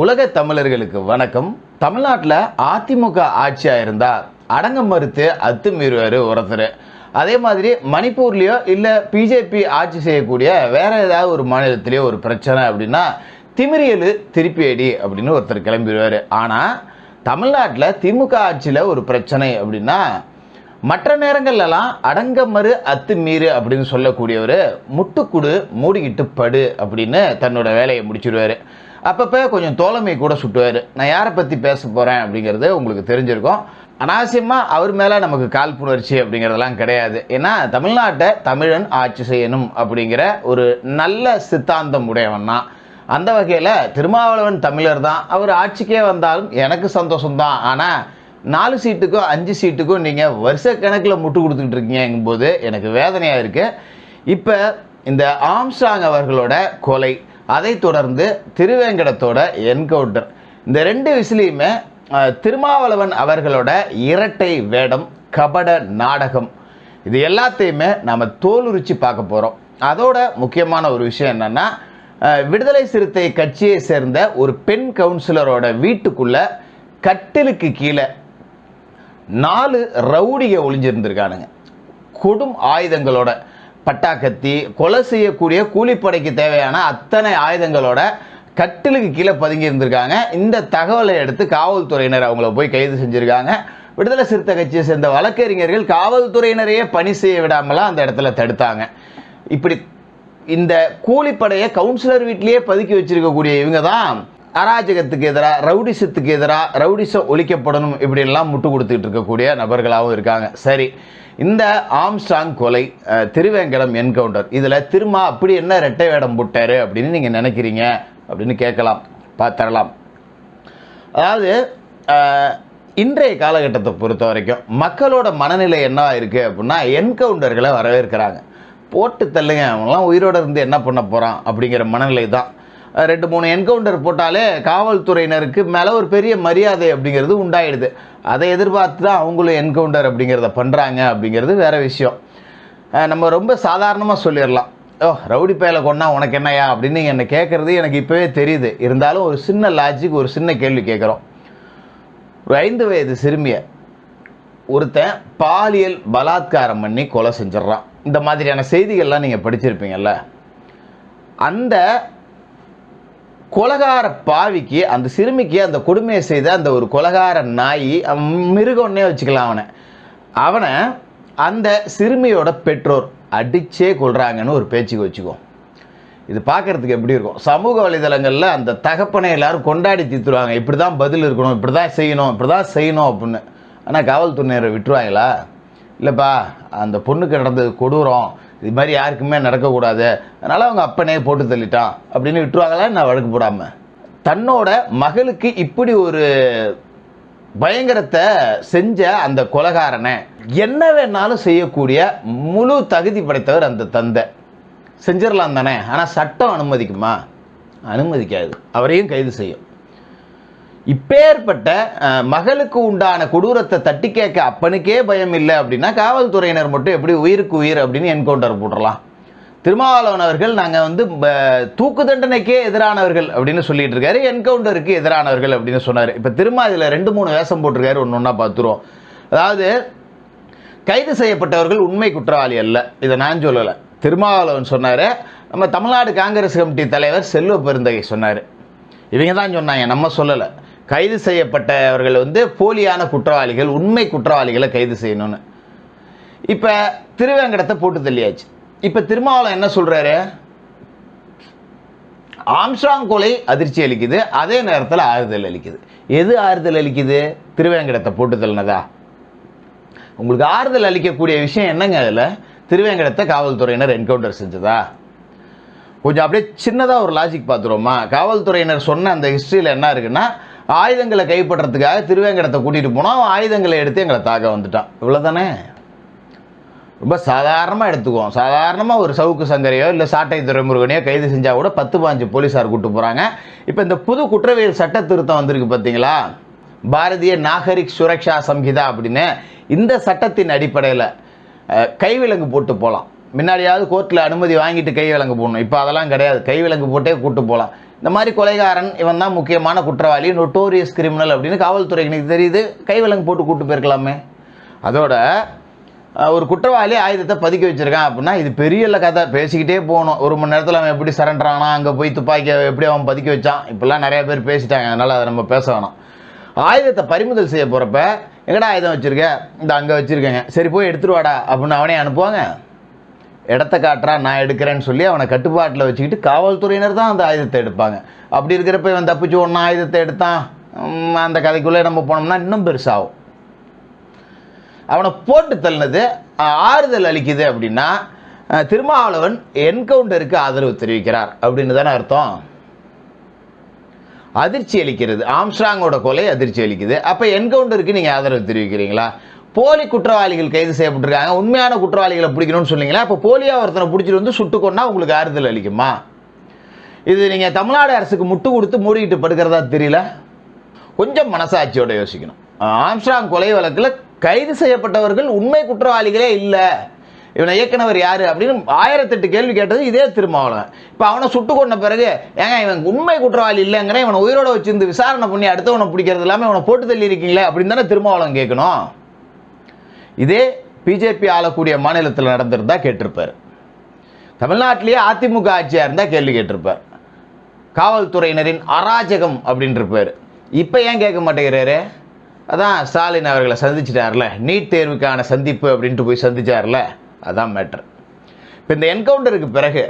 உலக தமிழர்களுக்கு வணக்கம். தமிழ்நாட்டில் அதிமுக ஆட்சியாக இருந்தால் அடங்க மறுத்து அத்துமீறுவார் ஒருத்தர். அதே மாதிரி மணிப்பூர்லேயோ இல்லை பிஜேபி ஆட்சி செய்யக்கூடிய வேற ஏதாவது ஒரு மாநிலத்திலேயோ ஒரு பிரச்சனை அப்படின்னா திமிரியலு திருப்பி அடி அப்படின்னு ஒருத்தர் கிளம்பிடுவார். ஆனால் தமிழ்நாட்டில் திமுக ஆட்சியில் ஒரு பிரச்சனை அப்படின்னா மற்ற நேரங்கள்லாம் அடங்க மறு அத்துமீறு அப்படின்னு சொல்லக்கூடியவர் முட்டுக்குடு மூடிக்கிட்டு படு அப்படின்னு தன்னோட வேலையை முடிச்சிடுவார். அப்பப்போ கொஞ்சம் தோழமை கூட சுட்டுவார். நான் யாரை பற்றி பேச போகிறேன் அப்படிங்கிறது உங்களுக்கு தெரிஞ்சிருக்கும். அனாவசியமாக அவர் மேலே நமக்கு காழ்ப்புணர்ச்சி அப்படிங்கிறதெல்லாம் கிடையாது. ஏன்னா தமிழ்நாட்டை தமிழன் ஆட்சி செய்யணும் அப்படிங்கிற ஒரு நல்ல சித்தாந்தம் உடையவன் தான் அந்த வகையில் திருமாவளவன் தமிழர் தான். அவர் ஆட்சிக்கே வந்தாலும் எனக்கு சந்தோஷம்தான். ஆனால் நாலு சீட்டுக்கும் அஞ்சு சீட்டுக்கும் நீங்கள் வருஷ கணக்கில் முட்டு கொடுத்துக்கிட்டு இருக்கீங்கும்போது எனக்கு வேதனையாக இருக்குது இப்போ இந்த ஆம்ஸ்டாங் அவர்களோட கொலை அதை தொடர்ந்து திருவேங்கடத்தோட என்கவுண்டர். இந்த ரெண்டு விஷயலையுமே திருமாவளவன் அவர்களோட இரட்டை வேடம் கபட நாடகம். இது எல்லாத்தையுமே நாம் தோலுரிச்சு பார்க்க போகிறோம் அதோட முக்கியமான ஒரு விஷயம் என்னென்னா விடுதலை சிறுத்தை கட்சியை சேர்ந்த ஒரு பெண் கவுன்சிலரோட வீட்டுக்குள்ள கட்டிலுக்கு கீழே நாலு ரவுடிக ஒளிஞ்சிருந்திருக்கானுங்க. கொடும் ஆயுதங்களோட. பட்டாக்கத்தி கொலை செய்யக்கூடிய கூலிப்படைக்கு தேவையான அத்தனை ஆயுதங்களோட கட்டிலுக்கு கீழே பதுங்கி இருந்திருக்காங்க. இந்த தகவலை எடுத்து காவல்துறையினர் அவங்கள போய் கைது செஞ்சுருக்காங்க. விடுதலை சிறுத்தை கட்சியை சேர்ந்த வழக்கறிஞர்கள் காவல்துறையினரையே பணி செய்ய விடாமலாம் அந்த இடத்துல தடுத்தாங்க. இப்படி இந்த கூலிப்படையை கவுன்சிலர் வீட்டிலேயே பதுக்கி வச்சிருக்கக்கூடிய இவங்க தான் அராஜகத்துக்கு எதிராக ரவுடிசத்துக்கு எதிராக ரவுடிசம் ஒழிக்கப்படணும் இப்படியெல்லாம் முட்டு கொடுத்துட்டு இருக்கக்கூடிய நபர்களாகவும் இருக்காங்க. சரி இந்த ஆம்ஸ்டாங் கொலை திருவேங்கடம் என்கவுண்டர் இதில் திரும்ப அப்படி என்ன ரெட்டை வேடம் போட்டார் அப்படின்னு நீங்கள் நினைக்கிறீங்க? அப்படின்னு கேட்கலாம் பார்த்துடலாம் அதாவது இன்றைய காலகட்டத்தை பொறுத்த வரைக்கும் மக்களோட மனநிலை என்ன இருக்குது அப்படின்னா என்கவுண்டர்களை வரவேற்கிறாங்க. போட்டு தள்ளுங்க அவங்களாம் உயிரோடு இருந்து என்ன பண்ண போகிறான் அப்படிங்கிற மனநிலை தான். ரெண்டு மூணு என்கவுண்டர் போட்டாலே காவல்துறையினருக்கு மேலே ஒரு பெரிய மரியாதை அப்படிங்கிறது உண்டாயிடுது. அதை எதிர்பார்த்து தான் அவங்களும் என்கவுண்டர் அப்படிங்கிறத பண்ணுறாங்க அப்படிங்கிறது வேற விஷயம். நம்ம ரொம்ப சாதாரணமாக சொல்லிடலாம். ஓ ரவுடி பயலை கொண்டா உனக்கு என்னையா அப்படின்னு நீங்கள் என்னை கேட்குறது எனக்கு இப்போவே தெரியுது. இருந்தாலும் ஒரு சின்ன லாஜிக் ஒரு சின்ன கேள்வி கேட்குறோம் ஒரு ஐந்து வயது சிறுமியை ஒருத்தன் பாலியல் பலாத்காரம் பண்ணி கொலை செஞ்சிட்றான். இந்த மாதிரியான செய்திகள்லாம் நீங்கள் படிச்சிருப்பீங்கல்ல. அந்த கொலகார பாவிக்கு அந்த சிறுமிக்கு அந்த கொடுமையை செய்த அந்த ஒரு கொலகார நாய் அவன் மிருகம்னே வச்சுக்கலாம் அவனை. அவனை அந்த சிறுமியோட பெற்றோர் அடிச்சே கொள்கிறாங்கன்னு ஒரு பேச்சுக்கு வச்சுக்குவோம் இது பார்க்கறதுக்கு எப்படி இருக்கும்? சமூக வலைதளங்களில் அந்த தகப்பனை எல்லாரும் கொண்டாடி தீத்துருவாங்க. இப்படி தான் பதில் இருக்கணும் இப்படி தான் செய்யணும் இப்படி தான் செய்யணும் அப்படின்னு. ஆனால் காவல்துறையினரை விட்டுருவாங்களா? இல்லைப்பா அந்த பொண்ணுக்கு நடந்தது கொடூரம். இது மாதிரி யாருக்குமே நடக்கக்கூடாது. அதனால் அவங்க அப்பனே போட்டு தள்ளிட்டான். அப்படின்னு விட்டுருவாங்களா? நான் வழக்கு போடாமல் தன்னோட மகளுக்கு இப்படி ஒரு பயங்கரத்தை செஞ்ச அந்த கொலகாரனை என்ன வேணாலும் செய்யக்கூடிய முழு தகுதி படைத்தவர் அந்த தந்தை. செஞ்சிடலாம் தானே. ஆனால் சட்டம் அனுமதிக்குமா? அனுமதிக்காது. அவரையும் கைது செய்யும். இப்பேற்பட்ட மகளுக்கு உண்டான கொடூரத்தை தட்டி கேட்க அப்பனுக்கே பயம் இல்லை அப்படின்னா காவல்துறையினர் மட்டும் எப்படி உயிருக்கு உயிர் அப்படின்னு என்கவுண்டர் போட்டுடலாம் திருமாவளவன் அவர்கள் நாங்கள் வந்து தூக்கு தண்டனைக்கே எதிரானவர்கள் அப்படின்னு சொல்லிட்டு இருக்காரு. என்கவுண்டருக்கு எதிரானவர்கள் அப்படின்னு சொன்னார். இப்போ திரும்ப இதில் ரெண்டு மூணு வேஷம் போட்டிருக்காரு ஒன்று ஒன்றா பார்த்துருவோம் அதாவது கைது செய்யப்பட்டவர்கள் உண்மை குற்றவாளி அல்ல. இதை நான் சொல்லலை. திருமாவளவன் சொன்னார் நம்ம தமிழ்நாடு காங்கிரஸ் கமிட்டி தலைவர் செல்வ பெருந்தகை சொன்னார். இவங்க தான் சொன்னாங்க நம்ம சொல்லலை. கைது செய்யப்பட்டவர்கள் வந்து போலியான குற்றவாளிகள் உண்மை குற்றவாளிகளை கைது செய்யணும்னு. இப்போ திருவேங்கடத்தை போட்டு தள்ளியாச்சு. இப்போ திருமாவளம் என்ன சொல்கிறாரு ஆம்ஸ்ட்ராங் கொலை அதிர்ச்சி அளிக்குது அதே நேரத்தில் ஆறுதல் அளிக்குது. எது ஆறுதல் அளிக்குது? திருவேங்கடத்தை போட்டு தள்ளினதா? உங்களுக்கு ஆறுதல் அளிக்கக்கூடிய விஷயம் என்னங்க அதில்? திருவேங்கடத்தை காவல்துறையினர் என்கவுண்டர் செஞ்சதா? கொஞ்சம் அப்படியே சின்னதாக ஒரு லாஜிக் பார்த்துருவோமா? காவல்துறையினர் சொன்ன அந்த ஹிஸ்ட்ரியில் என்ன இருக்குன்னா ஆயுதங்களை கைப்பற்றுறதுக்காக திருவேங்கடத்தை கூட்டிகிட்டு போனோம். அவன் ஆயுதங்களை எடுத்து எங்களை தாக்க வந்துட்டான். இவ்வளோதானே ரொம்ப சாதாரணமாக எடுத்துக்குவோம். சாதாரணமாக ஒரு சவுக்கு சங்கரையோ இல்லை சாட்டை துறைமுருகனையோ கைது செஞ்சால் கூட பத்து பாஞ்சு போலீஸார் கூப்பிட்டு போகிறாங்க இப்போ இந்த புது குற்றவியல் சட்ட திருத்தம் வந்திருக்கு பார்த்தீங்களா பாரதிய நாகரிக் சுரக்ஷா சம்ஹிதா அப்படின்னு இந்த சட்டத்தின் அடிப்படையில் கைவிலங்கு போட்டு போகலாம் முன்னாடியாவது கோர்ட்டில் அனுமதி வாங்கிட்டு கைவிலங்கு போடணும். இப்போ அதெல்லாம் கிடையாது. கைவிலங்கு போட்டே கூட்டு போகலாம் இந்த மாதிரி கொலைகாரன் இவன் தான் முக்கியமான குற்றவாளி நொட்டோரியஸ் கிரிமினல் அப்படின்னு காவல்துறைக்கு எனக்கு தெரியுது. கைவிலங்கு போட்டு கூட்டு போயிருக்கலாமே. அதோட ஒரு குற்றவாளி ஆயுதத்தை பதுக்கி வச்சுருக்கான் அப்படின்னா இது பெரிய இல்லை கதை. பேசிக்கிட்டே போகணும். ஒரு மணி நேரத்தில் அவன் எப்படி சரண்டரானா அங்கே போய் துப்பாக்கி எப்படி அவன் பதுக்கி வச்சான்? இப்படிலாம் நிறைய பேர் பேசிட்டாங்க. அதனால் அதை நம்ம பேச வேணாம். ஆயுதத்தை பறிமுதல் செய்ய போகிறப்ப எங்கடா ஆயுதம் வச்சுருக்க? இந்த அங்கே வச்சுருக்கேங்க. சரி போய் எடுத்துருவாடா அப்படின்னு அவனே அனுப்புவாங்க. இடத்த காட்டுறா நான் எடுக்கிறேன்னு சொல்லி அவனை கட்டுப்பாட்டில் வச்சுக்கிட்டு காவல்துறையினர் தான் அந்த ஆயுதத்தை எடுப்பாங்க. அப்படி இருக்கிறப்ப இவன் தப்பிச்சு ஒன்றா ஆயுதத்தை எடுத்தான். அந்த கதைக்குள்ளே நம்ம போனோம்னா இன்னும் பெருசாகும். அவனை போட்டு தள்ளினது ஆறுதல் அளிக்குது அப்படின்னா திருமாவளவன் என்கவுண்டருக்கு ஆதரவு தெரிவிக்கிறார் அப்படின்னு தானே அர்த்தம்? அதிர்ச்சி அளிக்கிறது. ஆம்ஸ்ட்ராங்கோட கொலை அதிர்ச்சி அளிக்குது. அப்போ என்கவுண்டருக்கு நீங்கள் ஆதரவு தெரிவிக்கிறீங்களா? போலி குற்றவாளிகள் கைது செய்யப்பட்டிருக்காங்க. உண்மையான குற்றவாளிகளை பிடிக்கணும்னு சொன்னீங்களா? அப்போ போலியாக ஒருத்தனை பிடிச்சிட்டு வந்து சுட்டு கொண்டா உங்களுக்கு ஆறுதல் அளிக்குமா? இது நீங்கள் தமிழ்நாடு அரசுக்கு முட்டு கொடுத்து மூடிக்கிட்டு படுக்கிறதா தெரியல? கொஞ்சம் மனசாட்சியோட யோசிக்கணும். ஆம்ஸ்ட்ராங் கொலை வழக்கில் கைது செய்யப்பட்டவர்கள் உண்மை குற்றவாளிகளே இல்லை. இவனை இயக்குனவர் யார் அப்படின்னு ஆயிரத்தெட்டு கேள்வி கேட்டது இதே திருமாவளவன். இப்போ அவனை சுட்டு கொண்ட பிறகு ஏங்க இவன் உண்மை குற்றவாளி இல்லைங்கிற இவனை உயிரோட வச்சிருந்து விசாரணை பண்ணி அடுத்தவனை பிடிக்கிறது இல்லாமல் இவனை போட்டு தள்ளி இருக்கீங்களே அப்படின்னு தானே திருமாவளவன் கேட்கணும். இதே பிஜேபி ஆளக்கூடிய மாநிலத்தில் நடந்திருந்தா கேட்டிருப்பார். தமிழ்நாட்டிலேயே அதிமுக ஆட்சியாக இருந்தால் கேள்வி கேட்டிருப்பார். காவல்துறையினரின் அராஜகம் அப்படின்ட்டு இப்போ ஏன் கேட்க மாட்டேங்கிறாரு? அதான் ஸ்டாலின் அவர்களை சந்திச்சிட்டார்ல. நீட் தேர்வுக்கான சந்திப்பு அப்படின்ட்டு போய் சந்திச்சார்ல. அதான் மேட்ரு இப்போ இந்த என்கவுண்டருக்கு பிறகு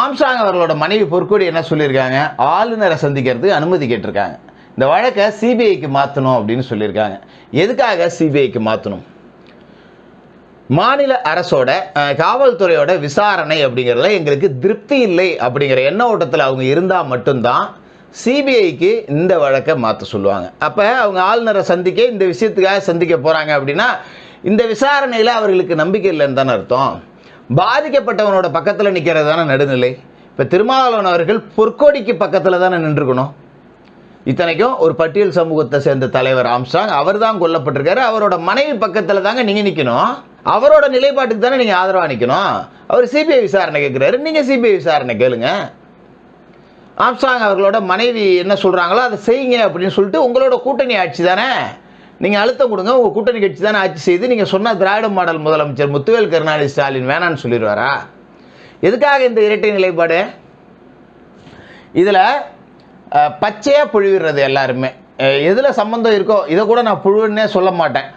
ஆம்சாங் அவர்களோட மனைவி பொற்கொடி என்ன சொல்லியிருக்காங்க? ஆளுநரை சந்திக்கிறதுக்கு அனுமதி கேட்டிருக்காங்க. இந்த வழக்கை சிபிஐக்கு மாற்றணும் அப்படின்னு சொல்லியிருக்காங்க. எதுக்காக சிபிஐக்கு மாற்றணும் மாநில அரசோட காவல்துறையோட விசாரணை அப்படிங்கிறதுல எங்களுக்கு திருப்தி இல்லை அப்படிங்கிற எண்ண ஓட்டத்தில் அவங்க இருந்தால் மட்டும்தான் சிபிஐக்கு இந்த வழக்கை மாற்ற சொல்லுவாங்க. அப்போ அவங்க ஆளுநரை சந்திக்க இந்த விஷயத்துக்காக சந்திக்க போகிறாங்க அப்படின்னா இந்த விசாரணையில் அவர்களுக்கு நம்பிக்கை இல்லைன்னு தானே அர்த்தம். பாதிக்கப்பட்டவனோட பக்கத்தில் நிற்கிறது தானே நடுநிலை. இப்போ திருமாவளவன் அவர்கள் பொற்கோடிக்கு பக்கத்தில் தானே நின்றுக்கணும். இத்தனைக்கும் ஒரு பட்டியல் சமூகத்தை சேர்ந்த தலைவர் ஆம்ஸ்டாங் அவர் தான் கொல்லப்பட்டிருக்காரு. அவரோட மனைவி பக்கத்தில் தாங்க நீங்கள் நிற்கணும் அவரோட நிலைப்பாட்டுக்கு தானே நீங்கள் ஆதரவாக நிற்கணும் அவர் சிபிஐ விசாரணை கேட்குறாரு நீங்கள் சிபிஐ விசாரணை கேளுங்க. ஆம்ஸ்டாங் அவர்களோட மனைவி என்ன சொல்கிறாங்களோ அதை செய்யுங்க அப்படின்னு சொல்லிட்டு உங்களோட கூட்டணி ஆட்சி தானே. நீங்கள் அழுத்தம் கொடுங்க. உங்கள் கூட்டணி கட்சி தானே ஆட்சி செய்து நீங்கள் சொன்ன திராவிட மாடல் முதலமைச்சர் முத்துவேல் கருணாநிதி ஸ்டாலின் வேணான்னு சொல்லிடுவாரா? எதுக்காக இந்த இரட்டை நிலைப்பாடு? இதில் பச்சையாக புழுவிடுறது எல்லாருமே. எதில் சம்மந்தம் இருக்கோ இதை கூட நான் புழுன்னே சொல்ல மாட்டேன்.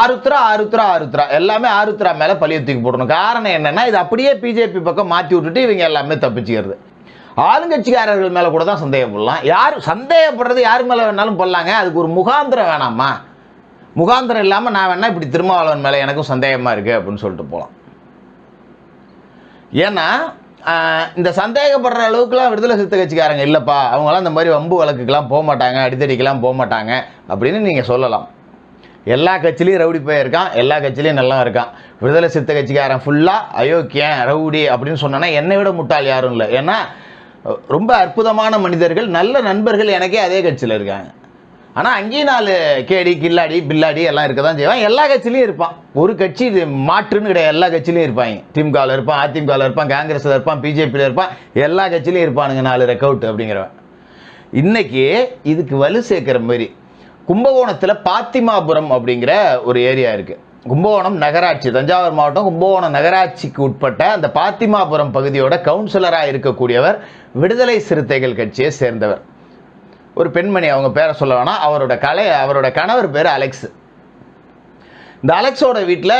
ஆருத்ரா ஆருத்ரா ஆருத்ரா. எல்லாமே ஆருத்ரா மேலே பழிய தூக்கி போடணும். காரணம் என்னென்னா இது அப்படியே பிஜேபி பக்கம் மாற்றி விட்டுட்டு இவங்க எல்லாமே தப்பிச்சுக்கிறது. ஆளுங்கட்சிக்காரர்கள் மேலே கூட தான் சந்தேகப்படலாம் யார் சந்தேகப்படுறது யார் மேலே வேணாலும் போடலாங்க. அதுக்கு ஒரு முகாந்திரம் வேணாமா? முகாந்திரம் இல்லாமல் நான் வேணா இப்படி திருமாவளவன் மேலே எனக்கும் சந்தேகமாக இருக்குது அப்படின்னு சொல்லிட்டு போகலாம் ஏன்னா இந்த சந்தேகப்படுற அளவுக்குலாம் விடுதலை சிறுத்தை கட்சிக்காரங்க இல்லைப்பா. அவங்களாம் இந்த மாதிரி வம்பு வழக்குக்கெலாம் போக மாட்டாங்க அடித்தடிக்கெலாம் போக மாட்டாங்க அப்படின்னு நீங்கள் சொல்லலாம். எல்லா கட்சிலையும் ரவுடி போய் இருக்கான் எல்லா கட்சிலையும் நல்லா இருக்கான். விடுதலை சிறுத்தை கட்சிக்காரன் ஃபுல்லாக அயோக்கியன் ரவுடி அப்படின்னு சொன்னோன்னா என்னை விட முட்டாள் யாரும் இல்லை. ஏன்னா ரொம்ப அற்புதமான மனிதர்கள் நல்ல நண்பர்கள் எனக்கே அதே கட்சியில் இருக்காங்க. ஆனால் அங்கேயும் நாலு கேடி கில்லாடி பில்லாடி எல்லாம் இருக்க தான் செய்வான். எல்லா கட்சியிலையும் இருப்பான். ஒரு கட்சி இது மாற்றுன்னு கிடையாது. எல்லா கட்சியிலையும் இருப்பாங்க. திமுகவில் இருப்பான் அதிமுகவில் இருப்பான் காங்கிரஸில் இருப்பான் பிஜேபியில் இருப்பான். எல்லா கட்சியிலையும் இருப்பானுங்க நாலு ரெக்கவுட் அப்படிங்கிறவன். இன்றைக்கி இதுக்கு வலு சேர்க்குற மாதிரி கும்பகோணத்தில் பாத்திமாபுரம் அப்படிங்கிற ஒரு ஏரியா இருக்குது கும்பகோணம் நகராட்சி தஞ்சாவூர் மாவட்டம் கும்பகோணம் நகராட்சிக்கு உட்பட்ட அந்த பாத்திமாபுரம் பகுதியோட கவுன்சிலராக இருக்கக்கூடியவர் விடுதலை சிறுத்தைகள் கட்சியை சேர்ந்தவர். ஒரு பெண்மணி அவங்க பேரை சொல்ல வேணாம் அவரோட கலை அவரோட கணவர் பேர் அலெக்ஸ். இந்த அலெக்ஸோட வீட்டில்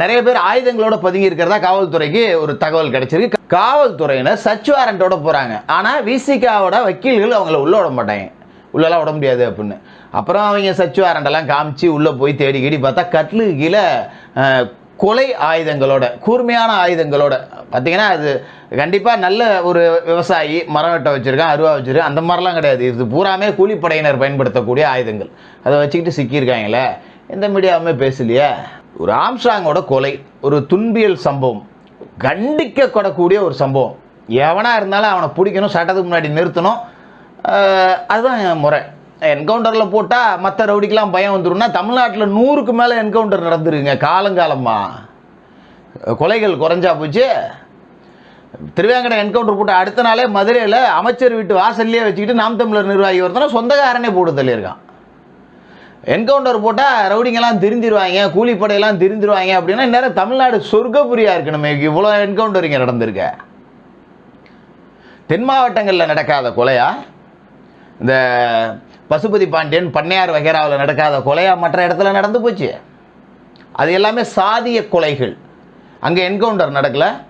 நிறைய பேர் ஆயுதங்களோட பதுங்கி இருக்கிறதா காவல்துறைக்கு ஒரு தகவல் கிடைச்சிருக்கு. காவல்துறையினர் சர்ச் வாரண்டோட போகிறாங்க ஆனால் விசிகாவோட வக்கீல்கள் அவங்கள உள்ள விட மாட்டாங்க. உள்ளெல்லாம் விட முடியாது அப்படின்னு. அப்புறம் அவங்க சர்ச் வாரண்டெல்லாம் காமிச்சு உள்ளே போய் தேடி கேடி பார்த்தா கட்லுக்கு கீழே கொலை ஆயுதங்களோட கூர்மையான ஆயுதங்களோட பார்த்தீங்கன்னா அது கண்டிப்பாக நல்ல ஒரு விவசாயி மரம் வெட்ட வச்சுருக்கான் அருவா வச்சுருக்கான் அந்த மாதிரிலாம் கிடையாது. இது பூராமே கூலிப்படையினர் பயன்படுத்தக்கூடிய ஆயுதங்கள். அதை வச்சுக்கிட்டு சிக்கியிருக்காங்களே எந்த மீடியாவுமே பேசலையே. ஒரு ஆம்ஸ்ட்ராங்கோட கொலை ஒரு துன்பியல் சம்பவம் கண்டிக்கக்கூடக்கூடிய ஒரு சம்பவம். எவனாக இருந்தாலும் அவனை பிடிக்கணும் சட்டத்துக்கு முன்னாடி நிறுத்தணும். அதுதான் என் முறை. என்கவுண்டரில் போட்டால் மற்ற ரவுடிக்கெலாம் பயம் வந்துரும்னா தமிழ்நாட்டில் நூறுக்கு மேலே என்கவுண்டர் நடந்துருங்க காலங்காலமாக கொலைகள் குறைஞ்சா போச்சு. திருவேங்கடம் என்கவுண்டர் போட்ட அடுத்த நாளே மதுரையில் அமைச்சர் வீட்டு வாசல்லையே வச்சுக்கிட்டு நாம் தமிழர் நிர்வாகி ஒருத்தனை சொந்தக்காரனே போட்டு தள்ளியிருக்கான். என்கவுண்டர் போட்டால் ரவுடிங்கெல்லாம் திரிந்திருவாங்க கூலிப்படையெல்லாம் திருந்திருவாங்க அப்படின்னா இந்நேரம் தமிழ்நாடு சொர்க்கபுரியாக இருக்கணுமே. இவ்வளோ என்கவுண்டர் இங்கே நடந்திருக்க. தென் மாவட்டங்களில் நடக்காத கொலையா? இந்த பசுபதி பாண்டியன் பண்ணையார் வகைராவில் நடக்காத கொலையா மற்ற இடத்துல நடந்து போச்சு. அது எல்லாமே சாதிய கொலைகள். அங்கே என்கவுண்டர் நடக்கல.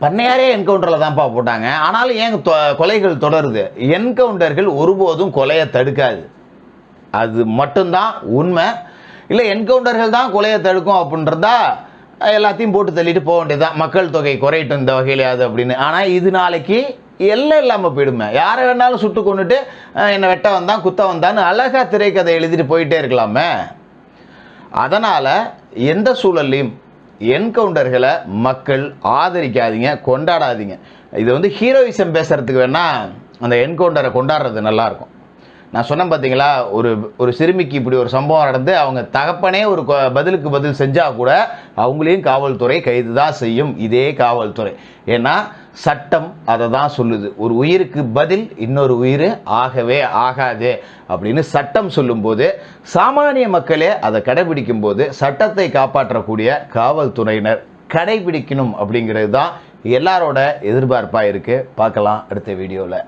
பண்ணையாரே என்கவுண்டரில் தான்ப்பா போட்டாங்க. ஆனாலும் ஏன் தொ- கொலைகள் தொடருது? என்கவுண்டர்கள் ஒருபோதும் கொலையை தடுக்காது. அது மட்டும்தான் உண்மை. இல்லை என்கவுண்டர்கள் தான் கொலையை தடுக்கும் அப்படின்றதா எல்லாத்தையும் போட்டு தள்ளிட்டு போக வேண்டியதுதான். மக்கள் தொகை குறையட்டும் இந்த வகையிலையாது அப்படின்னு. ஆனால் இது நாளைக்கு எல்லாம் இல்லாமல் போயிடுமே. யாரை வேணாலும் சுட்டு கொண்டுட்டு என்னை வெட்ட வந்தான் குத்த வந்தான்னு அழகாக திரைக்கதை எழுதிட்டு போயிட்டே இருக்கலாமே. அதனால் எந்த சூழல்லையும் என்கவுண்டர்களை மக்கள் ஆதரிக்காதீங்க கொண்டாடாதீங்க. இது வந்து ஹீரோயிசம் பேசுகிறதுக்கு வேணால் அந்த என்கவுண்டரை கொண்டாடுறது நல்லாயிருக்கும். நான் சொன்னேன் பார்த்தீங்களா ஒரு ஒரு சிறுமிக்கு இப்படி ஒரு சம்பவம் நடந்து அவங்க தகப்பனே ஒரு பதிலுக்கு பதில் செஞ்சால் கூட அவங்களையும் காவல்துறை கைது தான் செய்யும் இதே காவல்துறை. ஏன்னா சட்டம் அதை தான் சொல்லுது. ஒரு உயிருக்கு பதில் இன்னொரு உயிர் ஆகவே ஆகாது அப்படின்னு சட்டம் சொல்லும்போது சாமானிய மக்களே அதை கடைபிடிக்கும் போது சட்டத்தை காப்பாற்றக்கூடிய காவல்துறையினர் கடைபிடிக்கணும் அப்படிங்கிறது தான் எல்லாரோட எதிர்பார்ப்பாக இருக்குது பார்க்கலாம் அடுத்த வீடியோவில்